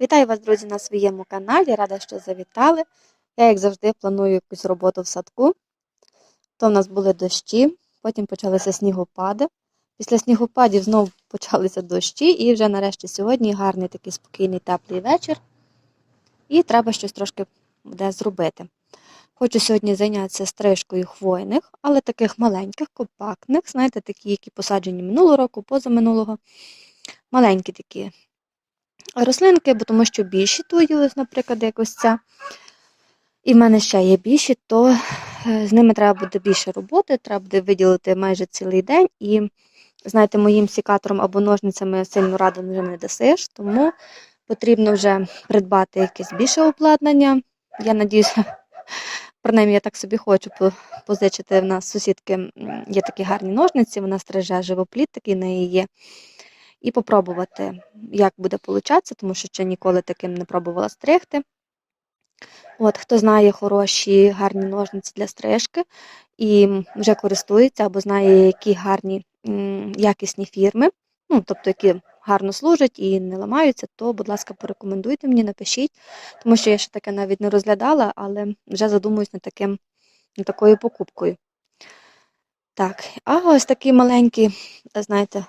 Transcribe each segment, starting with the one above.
Вітаю вас, друзі, на своєму каналі. Рада, що завітали. Я, як завжди, планую якусь роботу в садку. То в нас були дощі, потім почалися снігопади. Після снігопадів знову почалися дощі, і вже нарешті сьогодні гарний такий спокійний теплий вечір. І треба щось трошки буде зробити. Хочу сьогодні зайнятися стрижкою хвойних, але таких маленьких, компактних, знаєте, такі, які посаджені минулого року, позаминулого. Маленькі такі рослинки, бо тому що більші ось, наприклад, як ось ця. І в мене ще є більші, то е, з ними треба буде більше роботи, треба буде виділити майже цілий день. І, знаєте, моїм сікатором або ножницями сильно ради вже не дасиш, тому потрібно вже придбати якесь більше обладнання. Я надіюся, принаймні я так собі хочу позичити. В нас сусідки є такі гарні ножниці, вона стриже живопліт, такий в неї є. І попробувати, як буде получатися, тому що ще ніколи таким не пробувала стригти. От, хто знає хороші гарні ножниці для стрижки і вже користується або знає, які гарні якісні фірми, ну, тобто які гарно служать і не ламаються, то, будь ласка, порекомендуйте мені, напишіть, тому що я ще таке навіть не розглядала, але вже задумуюсь над, таким, над такою покупкою. Так, а ось такі маленькі, знаєте,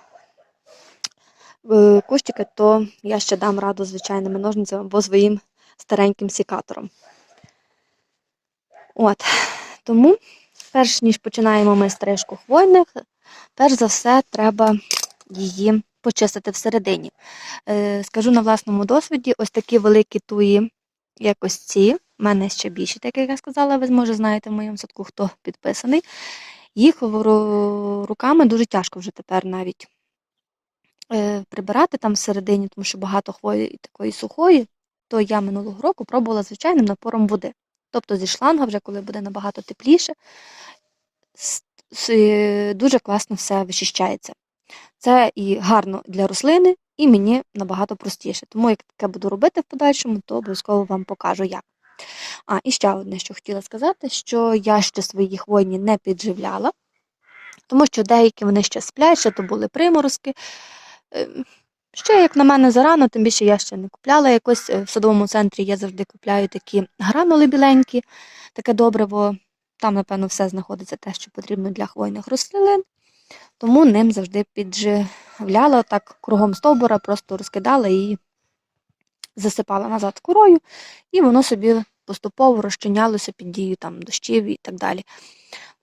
кущики, то я ще дам раду звичайними ножницями або своїм стареньким сікатором. От, тому, перш ніж починаємо ми стрижку хвойних, перш за все треба її почистити всередині. Е, скажу на власному досвіді, ось такі великі туї, як ось ці, в мене ще більші, так як я сказала, ви може знаєте в моєму садку, хто підписаний. Їх руками дуже тяжко вже тепер навіть е, прибирати там всередині, тому що багато хвої і такої сухої, то я минулого року пробувала звичайним напором води. Тобто зі шланга, вже коли буде набагато тепліше, е, дуже класно все вичищається. Це і гарно для рослини, і мені набагато простіше. Тому як таке буду робити в подальшому, то обов'язково вам покажу як. А, і ще одне, що хотіла сказати, що я ще свої хвойні не підживляла, тому що деякі вони ще сплять, ще то були приморозки. Ще, як на мене, зарано, тим більше я ще не купляла якось. е, В садовому центрі я завжди купляю такі гранули біленькі, таке добриво. Там, напевно, все знаходиться те, що потрібно для хвойних рослин. Тому ним завжди підживляла так кругом стовбура, просто розкидала і засипала назад корою, і воно собі поступово розчинялося під дією там, дощів і так далі.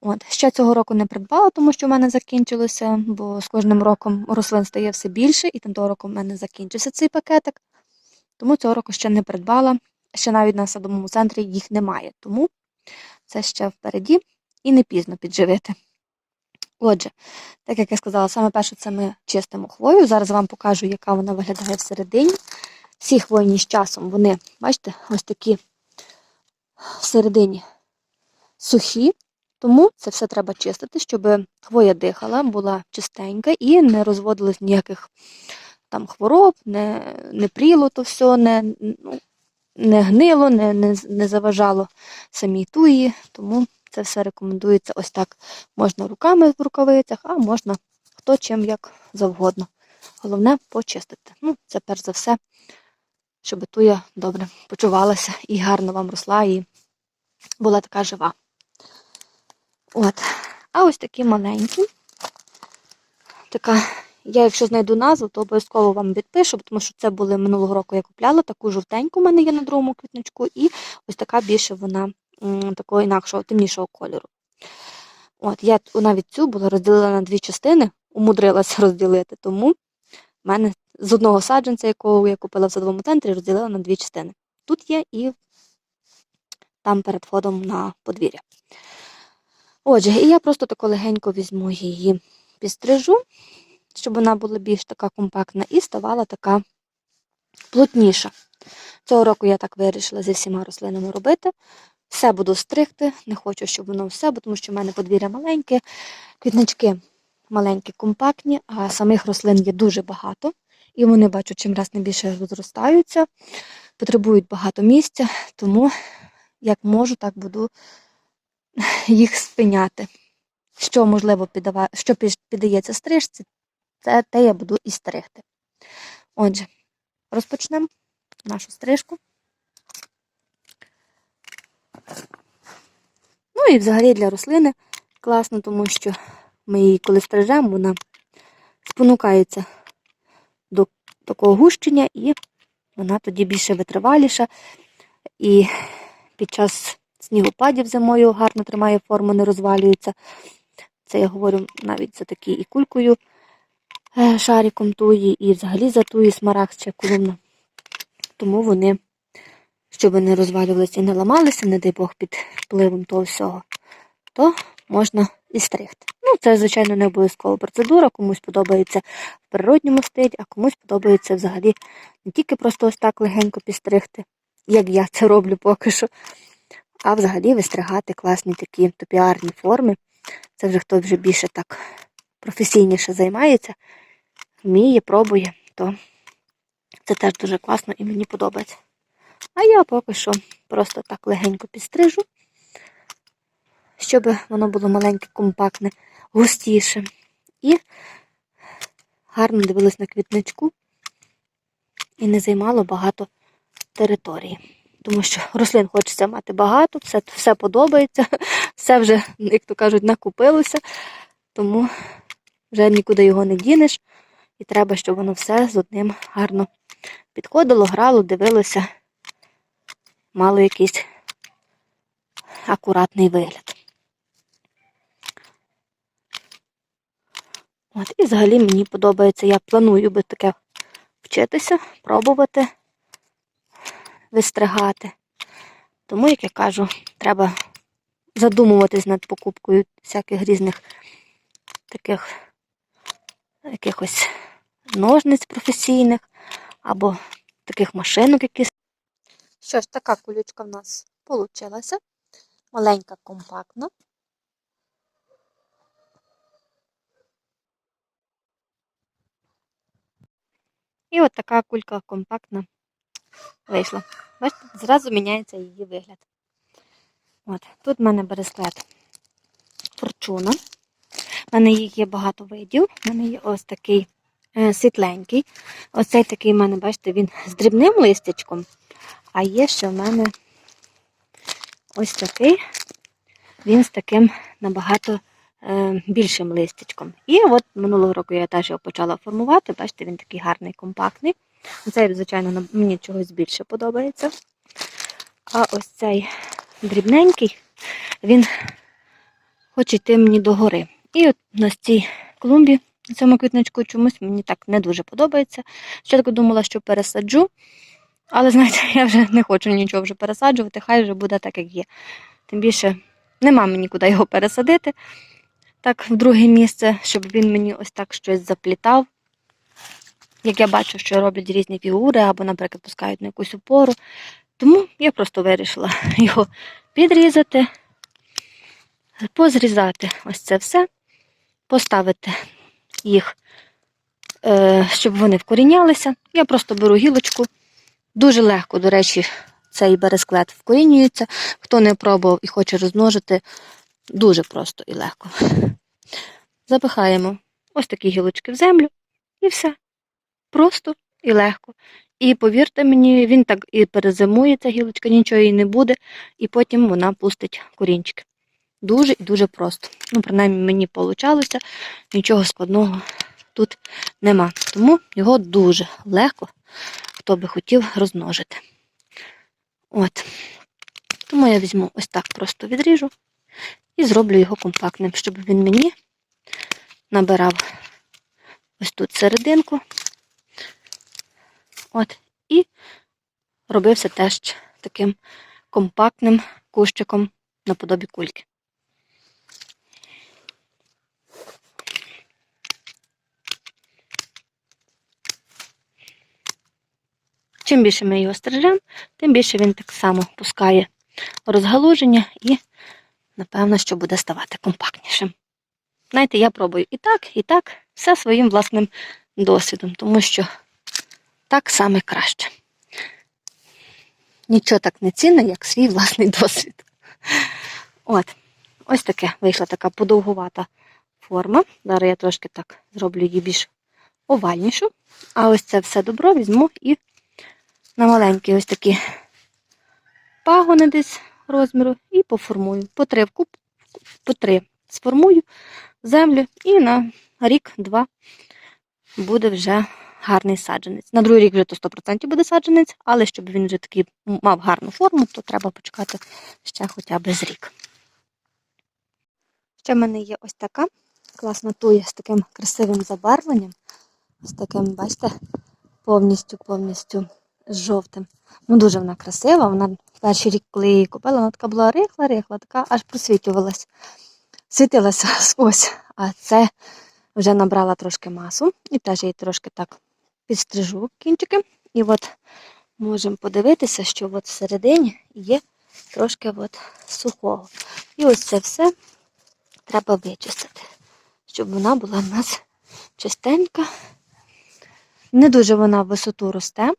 От. Ще цього року не придбала, тому що в мене закінчилося, бо з кожним роком рослин стає все більше, і там того року в мене закінчився цей пакетик. Тому цього року ще не придбала. Ще навіть на садовому центрі їх немає. Тому це ще впереді і не пізно підживити. Отже, так як я сказала, саме перше це ми чистимо хвою. Зараз вам покажу, яка вона виглядає всередині. Всі хвойні з часом, вони, бачите, ось такі всередині сухі, тому це все треба чистити, щоб хвоя дихала, була чистенька і не розводилось ніяких там хвороб, не, не пріло то все, не, ну, не гнило, не, не, не заважало самій туї. Тому це все рекомендується ось так. Можна руками в рукавицях, а можна хто чим як завгодно. Головне почистити. Ну, це перш за все, щоб туя добре почувалася і гарно вам росла, і була така жива. От. А ось такі маленькі. Така, я якщо знайду назву, то обов'язково вам відпишу, тому що це були минулого року я купляла, таку жовтеньку в мене є на другому квітничку, і ось така більше вона такого інакшого, темнішого кольору. От, я навіть цю була розділила на дві частини, умудрилася розділити, тому в мене з одного саджанця, якого я купила в садовому центрі, розділила на дві частини. Тут є і там перед входом на подвір'я. Отже, і я просто тако легенько візьму її, підстрижу, щоб вона була більш така компактна і ставала така плотніша. Цього року я так вирішила зі всіма рослинами робити. Все буду стригти, не хочу, щоб воно все, тому що в мене подвір'я маленьке, квітнички маленькі, компактні, а самих рослин є дуже багато. І вони, бачу, чим раз не більше розростаються, потребують багато місця, тому як можу, так буду їх спиняти. Що можливо піддава... що піддається стрижці, це те я буду і стригти. Отже, розпочнемо. нашу стрижку. Ну і взагалі для рослини класно, тому що ми її коли стрижемо, вона спонукається такого гущення, і вона тоді більше витриваліша. І під час снігопадів зимою гарно тримає форму, не розвалюється. Це я говорю навіть за такі і кулькою е, шариком туї, і взагалі за туї смарагд ще колумна. Тому вони, щоб не розвалювалися і не ламалися, не дай Бог, під впливом того всього, то можна і стригти. Ну, це, звичайно, не обов'язкова процедура, комусь подобається в природньому стилі, а комусь подобається взагалі не тільки просто ось так легенько підстригти, як я це роблю поки що, а взагалі вистригати класні такі топіарні форми. Це вже хто вже більше так професійніше займається, вміє, пробує, то це теж дуже класно і мені подобається. А я поки що просто так легенько підстрижу, щоб воно було маленьке, компактне, густіше. І гарно дивилось на квітничку і не займало багато території. Тому що рослин хочеться мати багато, все, все подобається, все вже, як то кажуть, накупилося, тому вже нікуди його не дінеш. І треба, щоб воно все з одним гарно підходило, грало, дивилося, мало якийсь акуратний вигляд. От, і взагалі мені подобається, я планую би таке вчитися, пробувати вистригати. Тому, як я кажу, треба задумуватись над покупкою всяких різних таких якихось ножниць професійних або таких машинок якісь. Що ж, така кулючка в нас вийшла. Маленька, компактна. І от така кулька компактна вийшла. Бачите, зразу міняється її вигляд. От, Тут в мене бересклет форчуна. У мене їх є багато видів. У мене є ось такий е, світленький. Ось цей такий в мене, бачите, він з дрібним листячком. А є ще в мене ось такий, він з таким набагато більшим листячком. І от минулого року я теж його почала формувати. Бачите, він такий гарний, компактний. Цей, звичайно, мені чогось більше подобається. А ось цей дрібненький, він хоче йти мені догори. І от на цій клумбі, на цьому квітничку чомусь мені так не дуже подобається. Спочатку думала, що пересаджу, але, знаєте, я вже не хочу нічого вже пересаджувати, хай вже буде так, як є. Тим більше нема мені куди його пересадити. Так, в друге місце, щоб він мені ось так щось заплітав. Як я бачу, що роблять різні фігури, або, наприклад, пускають на якусь опору. Тому я просто вирішила його підрізати, позрізати ось це все, поставити їх, е, щоб вони вкорінялися. Я просто беру гілочку. Дуже легко, до речі, цей бересклет вкорінюється. Хто не пробував і хоче розмножити, дуже просто і легко. Запихаємо ось такі гілочки в землю і все. Просто і легко. І повірте мені, він так і перезимує, ця гілочка, нічого їй не буде, і потім вона пустить корінчики. Дуже і дуже просто. Ну, принаймні, мені вийшло, нічого складного тут нема. Тому його дуже легко, хто би хотів розмножити. От. Тому я візьму ось так просто відріжу і зроблю його компактним, щоб він мені набирав ось тут серединку. От, і робився теж таким компактним кущиком наподобі кульки. Чим більше ми його стрижемо, тим більше він так само пускає розгалуження і, напевно, що буде ставати компактнішим. Знаєте, я пробую і так, і так, все своїм власним досвідом, тому що так саме краще. Нічого так не цінне, як свій власний досвід. От, ось таке вийшла така подовгувата форма. Зараз я трошки так зроблю її більш овальнішу. А ось це все добро візьму і на маленькі ось такі пагони десь розміру і поформую. По три в куб, по три сформую землю і на рік-два буде вже гарний саджанець. На другий рік вже то 100% буде саджанець, але щоб він вже такий мав гарну форму, то треба почекати ще хоча б з рік. Ще в мене є ось така класна туя з таким красивим забарвленням. З таким, бачите, повністю повністю з жовтим. Ну, дуже вона красива. Вона перший рік, коли її купила, вона така була рихла-рихла, така аж просвітлювалась. Світилася сквозь. А це вже набрала трошки масу. І теж її трошки так підстрижу кінчики. І от можемо подивитися, що от всередині є трошки от сухого. І ось це все треба вичистити, щоб вона була в нас чистенька. Не дуже вона в висоту росте,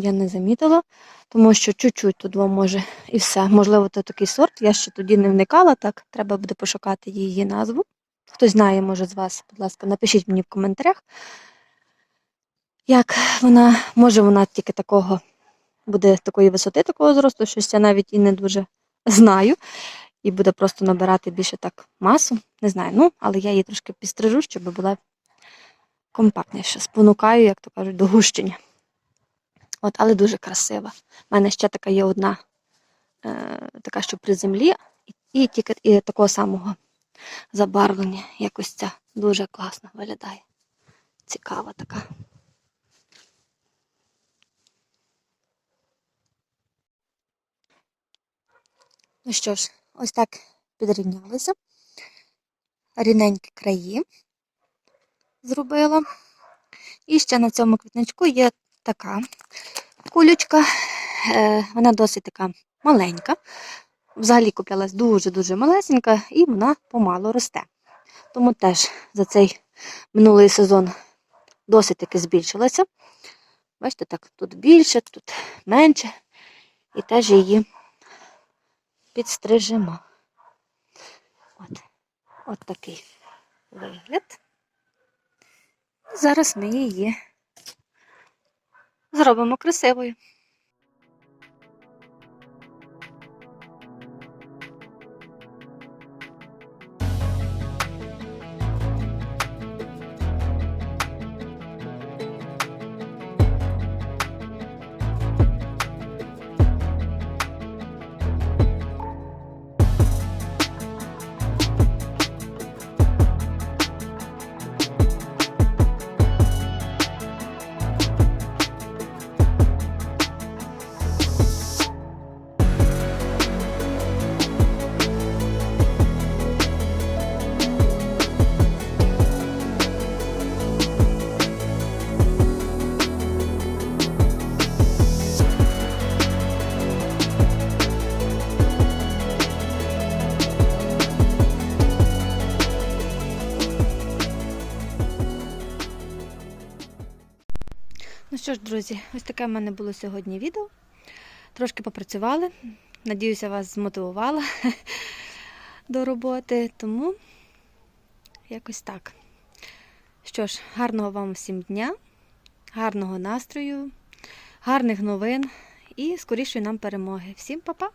я не замітила, тому що чуть-чуть тут вам може і все. Можливо, це такий сорт. Я ще тоді не вникала, так треба буде пошукати її назву. Хтось знає, може, з вас, будь ласка, напишіть мені в коментарях, як вона, може вона тільки такого буде такої висоти, такого зросту, щось я навіть і не дуже знаю. І буде просто набирати більше так масу. Не знаю, ну, але я її трошки підстрижу, щоб була компактніша. Спонукаю, як то кажуть, до гущення. От, але дуже красива. У мене ще така є одна, е, така, що при землі, і, і тільки і такого самого забарвлення. Якось ця дуже класно виглядає. Цікава така. Ну що ж, ось так підрівнялися. Рівненькі краї зробила. І ще на цьому квітничку є така кулючка. Е, Вона досить така маленька. Взагалі куплялась дуже-дуже малесенька і вона помало росте. Тому теж за цей минулий сезон досить таки збільшилася. Бачите, так, тут більше, тут менше. І теж її підстрижемо. От, от такий вигляд. Зараз ми її зробимо красивою. Ну що ж, друзі, ось таке в мене було сьогодні відео. Трошки попрацювали. Надіюся, вас змотивувала до роботи, тому якось так. Що ж, гарного вам всім дня, гарного настрою, гарних новин і скорішої нам перемоги. Всім па-па!